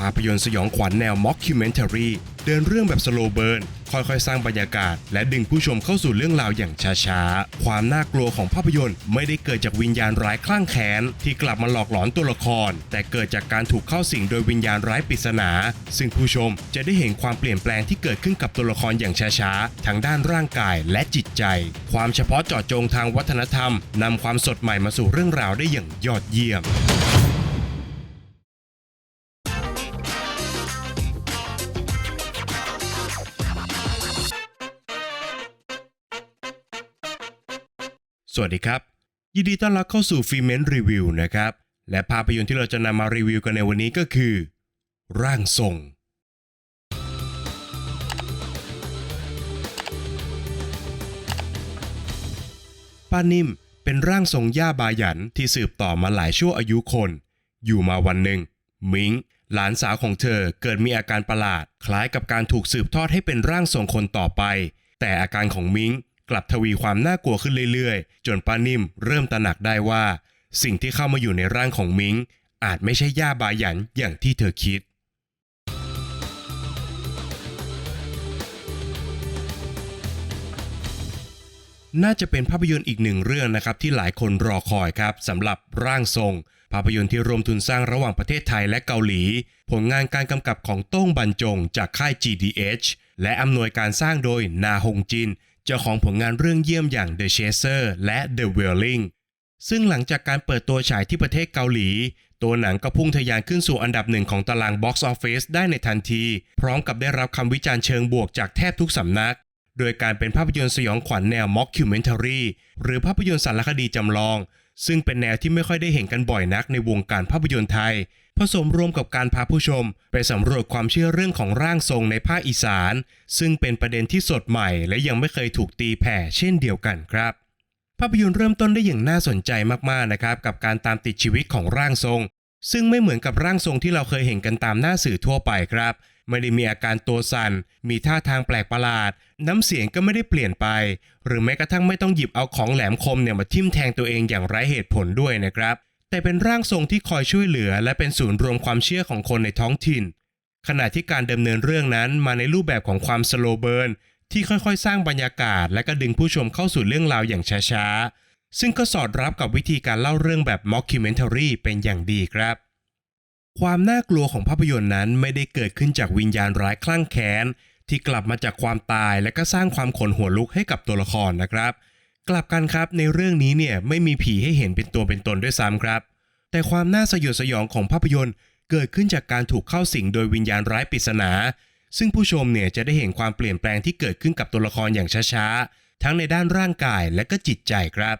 ภาพยนตร์สยองขวัญแนวม็อกคิวเมน t รีเดินเรื่องแบบสโลเบิร์นค่อยๆ สร้างบรรยากาศ และดึงผู้ชมเข้าสู่เรื่องราวอย่างช้าๆ ความน่ากลัวของภาพยนตร์ไม่ได้เกิดจากวิญญาณร้ายคลั่งแค้นที่กลับมาหลอกหลอนตัวละคร แต่เกิดจากการถูกเข้าสิงโดยวิญญาณร้ายปริศนา ซึ่งผู้ชมจะได้เห็นความเปลี่ยนแปลงที่เกิดขึ้นกับตัวละครอย่างช้าๆ ทั้งด้านร่างกายและจิตใจ ความเฉพาะเจาะจงทางวัฒนธรรมนำความสดใหม่มาสู่เรื่องราวได้อย่างยอดเยี่ยม สวัสดีครับ ยินดีต้อนรับเข้าสู่ฟีเมนรีวิวนะครับ และภาพยนตร์ที่เราจะนำมารีวิวกันในวันนี้ก็คือ ร่างทรง ป้านิ่มเป็นร่างทรงย่าบาหยันที่สืบต่อมาหลายชั่วอายุคน อยู่มาวันหนึ่ง มิงหลานสาวของเธอเกิดมีอาการประหลาด คล้ายกับการถูกสืบทอดให้เป็นร่างทรงคนต่อไป แต่อาการของมิง กลับทวีความน่ากลัวขึ้นเรื่อยๆ จนป้านิ่มเริ่มตระหนักได้ว่า สิ่งที่เข้ามาอยู่ในร่างของมิง อาจไม่ใช่ย่าบาหยันอย่างที่เธอคิด น่าจะเป็นภาพยนตร์อีกหนึ่งเรื่องนะครับที่หลายคนรอคอยครับสำหรับร่างทรง ภาพยนตร์ที่รวมทุนสร้างระหว่างประเทศไทยและเกาหลี ผลงานการกำกับของโต้งบรรจงจากค่าย GDH และอำนวยการสร้างโดยนาฮงจิน เจ้าของผลงานเรื่องเยี่ยมอย่าง The Chaser และ The Wailing ซึ่งหลังจากการเปิดตัวฉายที่ประเทศเกาหลี ตัวหนังก็พุ่งทะยานขึ้นสู่อันดับหนึ่งของตาราง Box Office ได้ในทันที พร้อมกับได้รับคำวิจารณ์เชิงบวกจากแทบทุกสำนัก โดยการเป็นภาพยนตร์สยองขวัญแนว Mockumentary หรือภาพยนตร์สารคดีจำลอง ซึ่งเป็นแนวที่ไม่ค่อยได้เห็นกันบ่อยนักในวงการภาพยนตร์ไทย ผสมรวมกับการพาผู้ชม ไปสำรวจความเชื่อเรื่องของร่างทรงในภาคอีสาน ซึ่งเป็นประเด็นที่สดใหม่ และยังไม่เคยถูกตีแผ่ เช่นเดียวกันครับภาพยนตร์เริ่มต้นได้อย่างน่าสนใจมากๆนะครับกับการตามติดชีวิตของร่างทรง ซึ่งไม่เหมือนกับร่างทรงที่เราเคยเห็นกันตามหน้าสื่อทั่วไปครับ ไม่ได้มีอาการตัวสัน่น มีท่าทางแปลกประหลาด น้ำเสียงก็ไม่ได้เปลี่ยนไป หรือแม้กระทั่งไม่ต้องหยิบเอาของแหลมคมเนี่ยมาทิ่มแทงตัวเองอย่างไร้เหตุผลด้วยนะครับ แต่เป็นร่างทรงที่คอยช่วยเหลือ และเป็นศูนย์รวมความเชื่อของคนในท้องถิ่น ขณะที่การดำเนินเรื่องนั้นมาในรูปแบบของความสโลเบิร์นที่ค่อยๆ สร้างบรรยากาศ และก็ดึงผู้ชมเข้าสู่เรื่องราวอย่างช้าๆ ซึ่งก็สอดรับกับวิธีการเล่าเรื่องแบบ mockumentary เป็นอย่างดีครับ ความน่ากลัวของภาพยนตร์นั้นไม่ได้เกิดขึ้นจากวิญญาณร้ายคลั่งแค้นที่กลับมาจากความตายและก็สร้างความขนหัวลุกให้กับตัวละครนะครับ กลับกันครับในเรื่องนี้เนี่ยไม่มีผีให้เห็นเป็นตัวเป็นตนด้วยซ้ำครับ แต่ความน่าสยดสยองของภาพยนตร์ เกิดขึ้นจากการถูกเข้าสิงโดยวิญญาณร้ายปริศนา ซึ่งผู้ชมเนี่ยจะได้เห็นความเปลี่ยนแปลงที่เกิดขึ้นกับตัวละครอย่างช้าๆ ทั้งในด้านร่างกายและก็จิตใจครับ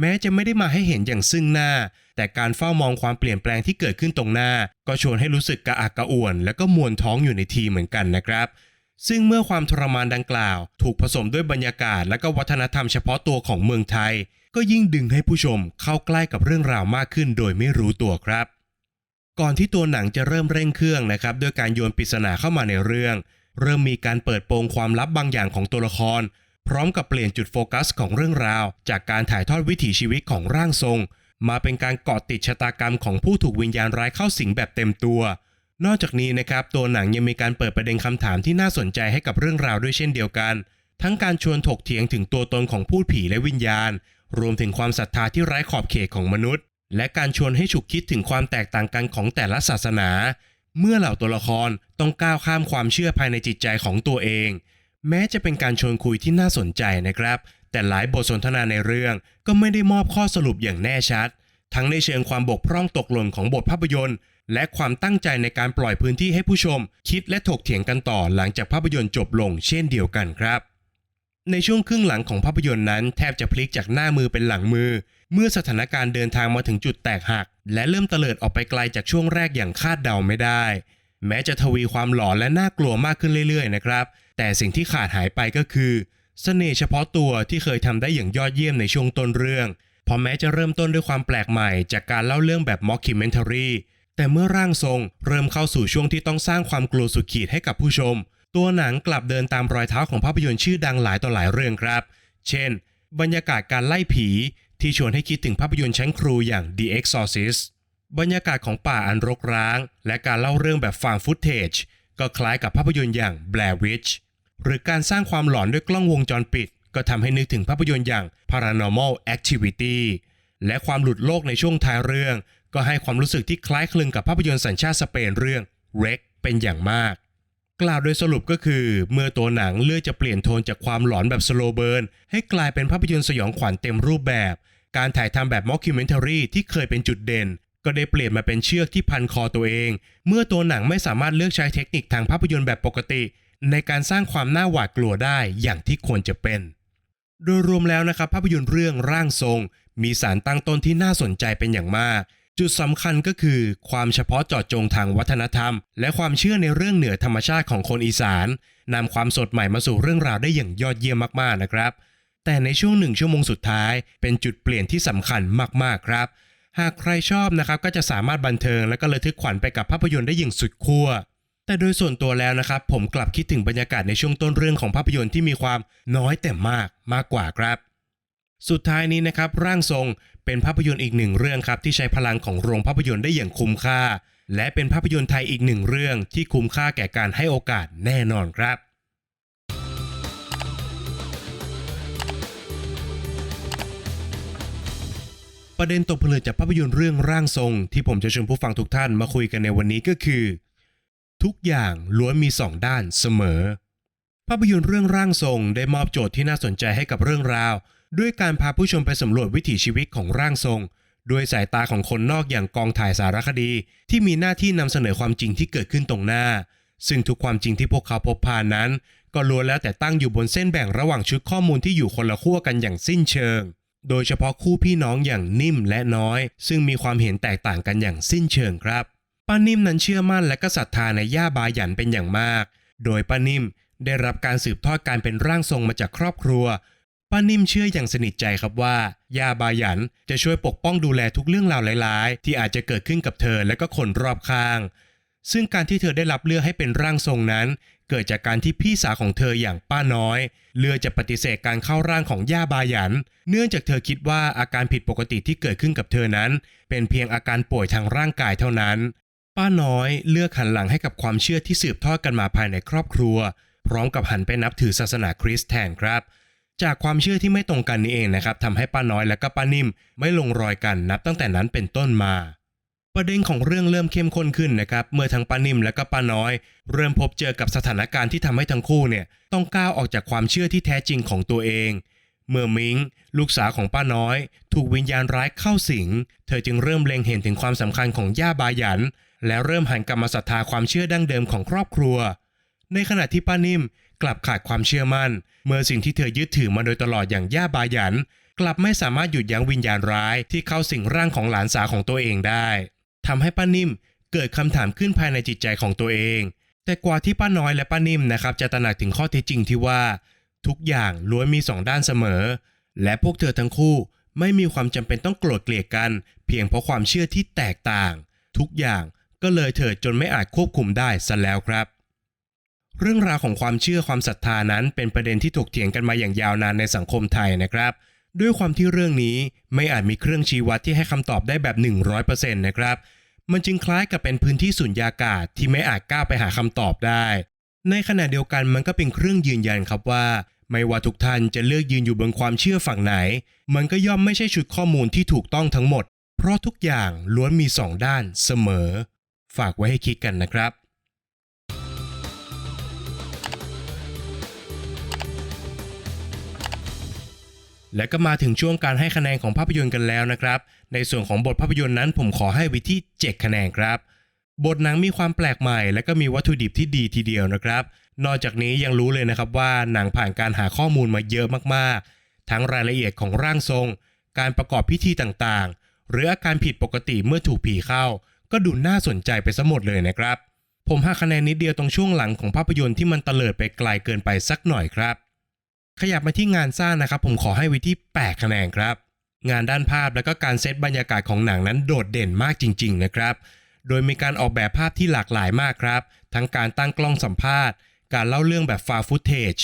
แม้จะไม่ได้มาให้เห็นอย่างซึ่งหน้า แต่การเฝ้ามองความเปลี่ยนแปลงที่เกิดขึ้นตรงหน้า ก็ชวนให้รู้สึกกระอักกระอ่วน และก็มวนท้องอยู่ในทีเหมือนกันนะครับ ซึ่งเมื่อความทรมานดังกล่าว ถูกผสมด้วยบรรยากาศและก็วัฒนธรรมเฉพาะตัวของเมืองไทย ก็ยิ่งดึงให้ผู้ชมเข้าใกล้กับเรื่องราวมากขึ้นโดยไม่รู้ตัวครับ ก่อนที่ตัวหนังจะเริ่มเร่งเครื่องนะครับด้วยการโยนปริศนาเข้ามาในเรื่อง เริ่มมีการเปิดโปงความลับบางอย่างของตัวละคร พร้อมกับเปลี่ยนจุดโฟกัสของเรื่องราว จากการถ่ายทอดวิถีชีวิตของร่างทรง มาเป็นการเกาะติดชะตากรรมของผู้ถูกวิญญาณร้ายเข้าสิงแบบเต็มตัว นอกจากนี้นะครับตัวหนังยังมีการเปิดประเด็นคำถามที่น่าสนใจให้กับเรื่องราวด้วยเช่นเดียวกัน ทั้งการชวนถกเถียงถึงตัวตนของพูดผีและวิญญาณ รวมถึงความศรัทธาที่ไร้ขอบเขตของมนุษย์ และการชวนให้ฉุกคิดถึงความแตกต่างกันของแต่ละศาสนา เมื่อเหล่าตัวละครต้องก้าวข้ามความเชื่อภายในจิตใจของตัวเอง แม้จะเป็นการชวนคุยที่น่าสนใจนะครับ แต่หลายบทสนทนาในเรื่องก็ไม่ได้มอบข้อสรุปอย่างแน่ชัด ทั้งในเชิงความบกพร่องตกหล่นของบทภาพยนตร์ และความตั้งใจในการปล่อยพื้นที่ให้ผู้ชม คิดและถกเถียงกันต่อหลังจากภาพยนตร์จบลงเช่นเดียวกันครับ ในช่วงครึ่งหลังของภาพยนตร์นั้นแทบจะพลิกจากหน้ามือเป็นหลังมือ เมื่อสถานการณ์เดินทางมาถึงจุดแตกหัก และเริ่มเตลิดออกไปไกลจากช่วงแรกอย่างคาดเดาไม่ได้ แม้จะทวีความหลอนและน่ากลัวมากขึ้นเรื่อยๆนะครับ แต่สิ่งที่ขาดหายไปก็คือเสน่ห์เฉพาะตัวที่เคยทำได้อย่างยอดเยี่ยมในช่วงต้นเรื่อง พอแม้จะเริ่มต้นด้วยความแปลกใหม่ จากการเล่าเรื่องแบบ mockumentary แต่เมื่อร่างทรงเริ่มเข้าสู่ช่วงที่ต้องสร้างความกลัวสุดขีดให้กับผู้ชม ตัวหนังกลับเดินตามรอยเท้าของภาพยนตร์ชื่อดังหลายต่อหลายเรื่องครับ เช่น บรรยากาศการไล่ผี ที่ชวนให้คิดถึงภาพยนตร์ชั้นครูอย่าง The Exorcist บรรยากาศของป่าอันรกร้าง และการเล่าเรื่องแบบฟังฟุตเทจก็คล้ายกับภาพยนตร์อย่าง Blair Witch หรือการสร้างความหลอนด้วยกล้องวงจรปิด ก็ทำให้นึกถึงภาพยนตร์อย่าง Paranormal Activity และความหลุดโลกในช่วงท้ายเรื่อง ก็ให้ความรู้สึกที่คล้ายคลึงกับภาพยนตร์สัญชาติสเปนเรื่อง Rec เป็นอย่างมาก กล่าวโดยสรุปก็คือ เมื่อตัวหนังเลือกจะเปลี่ยนโทนจากความหลอนแบบสโลเบิร์นให้กลายเป็นภาพยนตร์สยองขวัญเต็มรูปแบบ การถ่ายทำแบบม็อกคิวเมนทารีที่เคยเป็นจุดเด่น ก็ได้เปลี่ยนมาเป็นเชือกที่พันคอตัวเอง เมื่อตัวหนังไม่สามารถเลือกใช้เทคนิคทางภาพยนตร์แบบปกติ ในการสร้างความน่าหวาดกลัวได้อย่างที่ควรจะเป็น โดยรวมแล้วนะครับภาพยนตร์เรื่องร่างทรง มีสารตั้งต้นที่น่าสนใจเป็นอย่างมาก จุดสำคัญก็คือ ความเฉพาะเจาะจงทางวัฒนธรรม และความเชื่อในเรื่องเหนือธรรมชาติของคนอีสานนำความสดใหม่มาสู่เรื่องราวได้อย่างยอดเยี่ยมมากๆนะครับ แต่ในช่วงหนึ่งชั่วโมงสุดท้าย เป็นจุดเปลี่ยนที่สำคัญมากๆครับ หากใครชอบนะครับก็จะสามารถบันเทิงและก็ระทึกขวัญไปกับภาพยนตร์ได้อย่างสุดขั้วแต่โดยส่วนตัวแล้วนะครับ ผมกลับคิดถึงบรรยากาศในช่วงต้นเรื่องของภาพยนตร์ที่มีความน้อยแต่มากมากกว่าครับ สุดท้ายนี้นะครับร่างทรง เป็นภาพยนตร์อีกหนึ่งเรื่องครับที่ใช้พลังของโรงภาพยนตร์ได้อย่างคุ้มค่า และเป็นภาพยนตร์ไทยอีกหนึ่งเรื่องที่คุ้มค่าแก่การให้โอกาสแน่นอนครับประเด็นตกผลึกจากภาพยนตร์เรื่องร่างทรง ที่ผมจะชวนผู้ฟังทุกท่านมาคุยกันในวันนี้ก็คือ ทุกอย่างล้วนมีสองด้านเสมอ ภาพยนตร์เรื่องร่างทรงได้มอบโจทย์ที่น่าสนใจให้กับเรื่องราว ด้วยการพาผู้ชมไปสำรวจวิถีชีวิตของร่างทรง ด้วยสายตาของคนนอกอย่างกองถ่ายสารคดี ที่มีหน้าที่นำเสนอความจริงที่เกิดขึ้นตรงหน้า ซึ่งทุกความจริงที่พวกเขาพบผ่านนั้น ก็ล้วนแล้วแต่ตั้งอยู่บนเส้นแบ่งระหว่างชุดข้อมูลที่อยู่คนละขั้วกันอย่างสิ้นเชิง โดยเฉพาะคู่พี่น้องอย่างนิ่มและน้อย ซึ่งมีความเห็นแตกต่างกันอย่างสิ้นเชิงครับป้านิ่มนั้นเชื่อมั่นและก็ศรัทธาในย่าบาหยันเป็นอย่างมาก โดยป้านิ่มได้รับการสืบทอดการเป็นร่างทรงมาจากครอบครัว ป้านิ่มเชื่ออย่างสนิทใจครับว่า ยาบายันจะช่วยปกป้องดูแลทุกเรื่องราวร้ายๆ ที่อาจจะเกิดขึ้นกับเธอและก็คนรอบข้าง ซึ่งการที่เธอได้รับเลือกให้เป็นร่างทรงนั้น เกิดจากการที่พี่สาวของเธออย่างป้าน้อย เลือกจะปฏิเสธการเข้าร่างของย่าบายัน เนื่องจากเธอคิดว่าอาการผิดปกติที่เกิดขึ้นกับเธอนั้น เป็นเพียงอาการป่วยทางร่างกายเท่านั้น ป้าน้อยเลือกหันหลังให้กับความเชื่อที่สืบทอดกันมาภายในครอบครัว พร้อมกับหันไปนับถือศาสนาคริสต์แทนครับ จากความเชื่อที่ไม่ตรงกันนี้เองนะครับทำให้ป้าน้อยและก็ป้านิ่มไม่ลงรอยกันนับตั้งแต่นั้นเป็นต้นมา ประเด็นของเรื่องเริ่มเข้มข้นขึ้นนะครับเมื่อทั้งป้านิ่มและก็ป้าน้อย เริ่มพบเจอกับสถานการณ์ที่ทำให้ทั้งคู่เนี่ยต้องก้าวออกจากความเชื่อที่แท้จริงของตัวเอง เมื่อมิงลูกสาวของป้าน้อย ถูกวิญญาณร้ายเข้าสิง เธอจึงเริ่มเล็งเห็นถึงความสำคัญของย่าบาหยัน และเริ่มหันกลับมาศรัทธาความเชื่อดั้งเดิมของครอบครัว ในขณะที่ป้านิ่ม กลับขาดความเชื่อมั่น เมื่อสิ่งที่เธอยึดถือมาโดยตลอดอย่างย่าบายัน กลับไม่สามารถหยุดยั้งวิญญาณร้ายที่เข้าสิงร่างของหลานสาวของตัวเองได้ทำให้ป้านิ่มเกิดคำถามขึ้นภายในจิตใจของตัวเอง แต่กว่าที่ป้าน้อยและป้านิ่มนะครับจะตระหนักถึงข้อเท็จจริงที่ว่า ทุกอย่างล้วนมีสองด้านเสมอ และพวกเธอทั้งคู่ไม่มีความจำเป็นต้องโกรธเกลียดกัน เพียงเพราะความเชื่อที่แตกต่าง ทุกอย่างก็เลยเถิดจนไม่อาจควบคุมได้ซะแล้วครับ เรื่องราวของความเชื่อความศรัทธานั้นเป็นประเด็นที่ถกเถียงกันมาอย่างยาวนานในสังคมไทยนะครับ ด้วยความที่เรื่องนี้ไม่อาจมีเครื่องชี้วัดที่ให้คำตอบได้แบบ 100%นะครับ มันจึงคล้ายกับเป็นพื้นที่สุญญากาศที่ไม่อาจก้าวไปหาคำตอบได้ ในขณะเดียวกันมันก็เป็นเครื่องยืนยันครับว่า ไม่ว่าทุกท่านจะเลือกยืนอยู่บนความเชื่อฝั่งไหน มันก็ย่อมไม่ใช่ชุดข้อมูลที่ถูกต้องทั้งหมด เพราะทุกอย่างล้วนมีสองด้านเสมอ ฝากไว้ให้คิดกันนะครับ และก็มาถึงช่วงการให้คะแนนของภาพยนตร์กันแล้วนะครับ ในส่วนของบทภาพยนตร์นั้นผมขอให้ไว้ที่ 7 คะแนนครับ บทหนังมีความแปลกใหม่ และก็มีวัตถุดิบที่ดีทีเดียวนะครับ นอกจากนี้ยังรู้เลยนะครับว่าหนังผ่านการหาข้อมูลมาเยอะมากๆ ทั้งรายละเอียดของร่างทรง การประกอบพิธีต่างๆ หรืออาการผิดปกติเมื่อถูกผีเข้า ก็ดูน่าสนใจไปซะหมดเลยนะครับ ผมให้คะแนนนิดเดียวตรงช่วงหลังของภาพยนตร์ที่มันเตลิดไปไกลเกินไปสักหน่อยครับ ขยับมาที่งานสร้างนะครับ ผมขอให้ไว้ที่8คะแนนครับ งานด้านภาพและก็การเซตบรรยากาศของหนังนั้นโดดเด่นมากจริง ๆ นะครับ โดยมีการออกแบบภาพที่หลากหลายมากครับ ทั้งการตั้งกล้องสัมภาษณ์ การเล่าเรื่องแบบฟาฟุตเทจ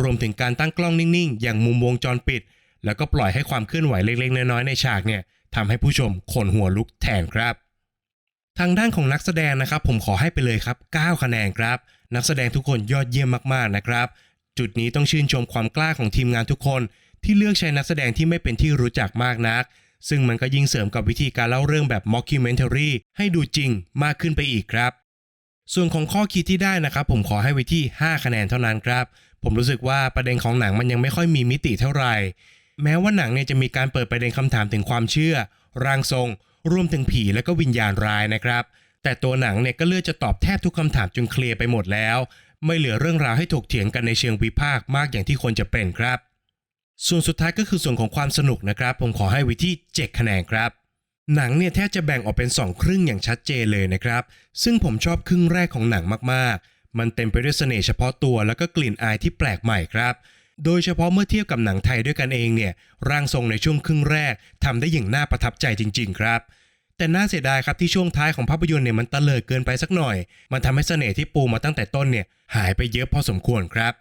รวมถึงการตั้งกล้องนิ่งๆ อย่างมุมวงจรปิด แล้วก็ปล่อยให้ความเคลื่อนไหวเล็กๆ น้อยๆในฉากเนี่ยทำให้ผู้ชมขนหัวลุกแทนครับ ทางด้านของนักแสดงนะครับ ผมขอให้ไปเลยครับ 9 คะแนนครับ นักแสดงทุกคนยอดเยี่ยมมากๆนะครับ จุดนี้ต้องชื่นชมความกล้าของทีมงานทุกคน ที่เลือกใช้นักแสดงที่ไม่เป็นที่รู้จักมากนัก ซึ่งมันก็ยิ่งเสริมกับวิธีการเล่าเรื่องแบบ mockumentary ให้ดูจริงมากขึ้นไปอีกครับ ส่วนของข้อคิดที่ได้นะครับ ผมขอให้ไว้ที่ 5 คะแนนเท่านั้นครับ ผมรู้สึกว่าประเด็นของหนังมันยังไม่ค่อยมีมิติเท่าไหร่ แม้ว่าหนังเนี่ยจะมีการเปิดประเด็นคำถามถึงความเชื่อ ร่างทรง รวมถึงผีและก็วิญญาณร้ายนะครับแต่ตัวหนังเนี่ยก็เลือกจะตอบแทบทุกคำถามจนเคลียร์ไปหมดแล้ว ไม่เหลือเรื่องราวให้ถกเถียงกันในเชิงวิพากษ์มากอย่างที่ควรจะเป็นครับ ส่วนสุดท้ายก็คือส่วนของความสนุกนะครับ ผมขอให้ไว้ที่7คะแนนครับ หนังเนี่ยแทบจะแบ่งออกเป็น 2 ครึ่งอย่างชัดเจนเลยนะครับ ซึ่งผมชอบครึ่งแรกของหนังมากๆ มันเต็มไปด้วยเสน่ห์เฉพาะตัวแล้วก็กลิ่นอายที่แปลกใหม่ครับโดยเฉพาะเมื่อเทียบกับหนังไทยด้วยกันเองเนี่ยร่างทรงในช่วงครึ่งแรกทำได้อย่างน่าประทับใจจริง ๆ ครับ แต่น่าเสียดายครับที่ช่วงท้ายของภาพยนตร์เนี่ยมันตะเลิดเกินไปสักหน่อย มันทำให้เสน่ห์ที่ปูมาตั้งแต่ต้นเนี่ยหายไปเยอะพอสมควรครับ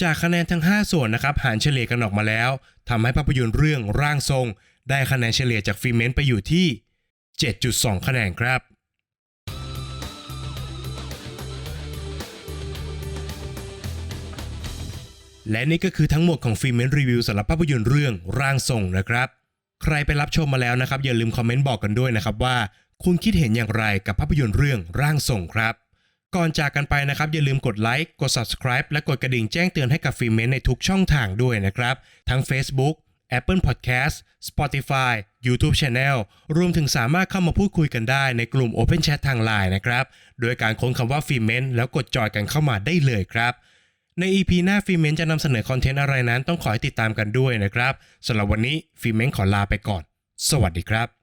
จากคะแนนทั้ง 5 ส่วนนะครับหารเฉลี่ยกันออกมาแล้วทำให้ภาพยนตร์เรื่องร่างทรง ได้คะแนนเฉลี่ยจากฟิเมนต์ไปอยู่ที่ 7.2 คะแนนครับและนี่ก็คือทั้งหมดของฟิเมนรีวิวสำหรับภาพยนตร์เรื่องร่างทรงนะครับ ใครไปรับชมมาแล้วนะครับ อย่าลืมคอมเมนต์บอกกันด้วยนะครับว่า คุณคิดเห็นอย่างไรกับภาพยนตร์เรื่องร่างทรงครับ ก่อนจากกันไปนะครับ อย่าลืมกดไลค์กด subscribe และกดกระดิ่งแจ้งเตือนให้กับฟิเมนในทุกช่องทางด้วยนะครับ ทั้ง Facebook Apple Podcast Spotify YouTube Channel รวมถึงสามารถเข้ามาพูดคุยกันได้ในกลุ่ม Open Chat ทาง Line นะครับ โดยการค้นคำว่าฟิเมนแล้วกดจอยกันเข้ามาได้เลยครับ ใน EP หน้าฟิเมนจะนำเสนอคอนเทนต์อะไรนั้นต้องขอให้ติดตามกันด้วยนะครับสำหรับวันนี้ฟิเมนขอลาไปก่อน สวัสดีครับ